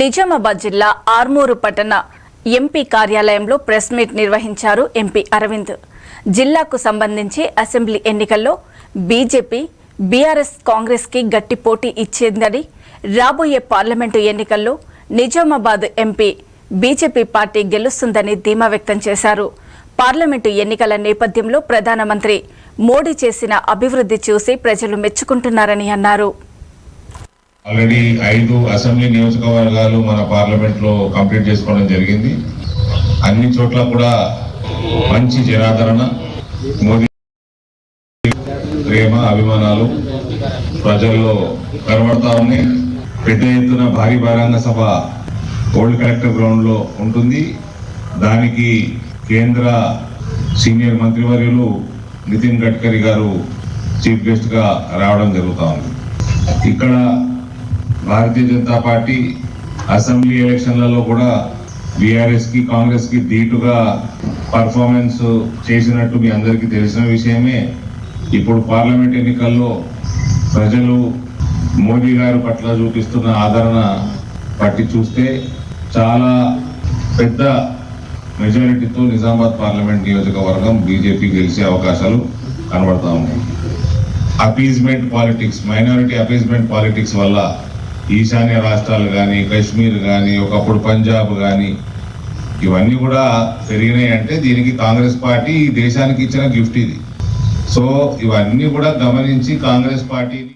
నిజామాబాద్ జిల్లా ఆర్మూరు పట్టణ ఎంపీ కార్యాలయంలో ప్రెస్ మీట్ నిర్వహించారు ఎంపీ అరవింద్. జిల్లాకు సంబంధించి అసెంబ్లీ ఎన్నికల్లో బీజేపీ బీఆర్ఎస్ కాంగ్రెస్కి గట్టి పోటీ ఇచ్చిందని రాబోయే పార్లమెంటు ఎన్నికల్లో నిజామాబాద్ ఎంపీ బీజేపీ పార్టీ గెలుస్తుందని ధీమా వ్యక్తం చేశారు. పార్లమెంటు ఎన్నికల నేపథ్యంలో ప్రధానమంత్రి మోడీ చేసిన అభివృద్ధి చూసి ప్రజలు మెచ్చుకుంటున్నారని అన్నారు. ఆల్రెడీ ఐదు అసెంబ్లీ నియోజకవర్గాలు మన పార్లమెంట్లో కంప్లీట్ చేసుకోవడం జరిగింది. అన్ని చోట్ల కూడా మంచి జనాదరణ మోదీ ప్రేమ అభిమానాలు ప్రజల్లో కనబడతా ఉన్నాయి. పెద్ద ఎత్తున భారీ బహిరంగ సభ ఓల్డ్ కలెక్టర్ గ్రౌండ్లో ఉంటుంది. దానికి కేంద్ర సీనియర్ మంత్రివర్యులు నితిన్ గడ్కరీ గారు చీఫ్ గెస్ట్గా రావడం జరుగుతూ ఉంది. ఇక్కడ భారతీయ జనతా పార్టీ అసెంబ్లీ ఎలక్షన్లలో కూడా బీఆర్ఎస్కి కాంగ్రెస్కి ధీటుగా పర్ఫార్మెన్స్ చేసినట్టు మీ అందరికీ తెలిసిన విషయమే. ఇప్పుడు పార్లమెంట్ ఎన్నికల్లో ప్రజలు మోదీ గారి పట్ల చూపిస్తున్న ఆదరణ పట్టి చూస్తే చాలా పెద్ద మెజారిటీతో నిజామాబాద్ పార్లమెంట్ నియోజకవర్గం బీజేపీ గెలిచే అవకాశాలు కనబడతా ఉన్నాయి. Appeasement politics minority appeasement politics వల్ల ఈశాన్య రాష్ట్రాలు కానీ కశ్మీర్ కానీ ఒకప్పుడు పంజాబ్ కానీ ఇవన్నీ కూడా పెరిగినాయి అంటే దీనికి కాంగ్రెస్ పార్టీ ఈ దేశానికి ఇచ్చిన గిఫ్ట్ ఇది. సో ఇవన్నీ కూడా గమనించి కాంగ్రెస్ పార్టీని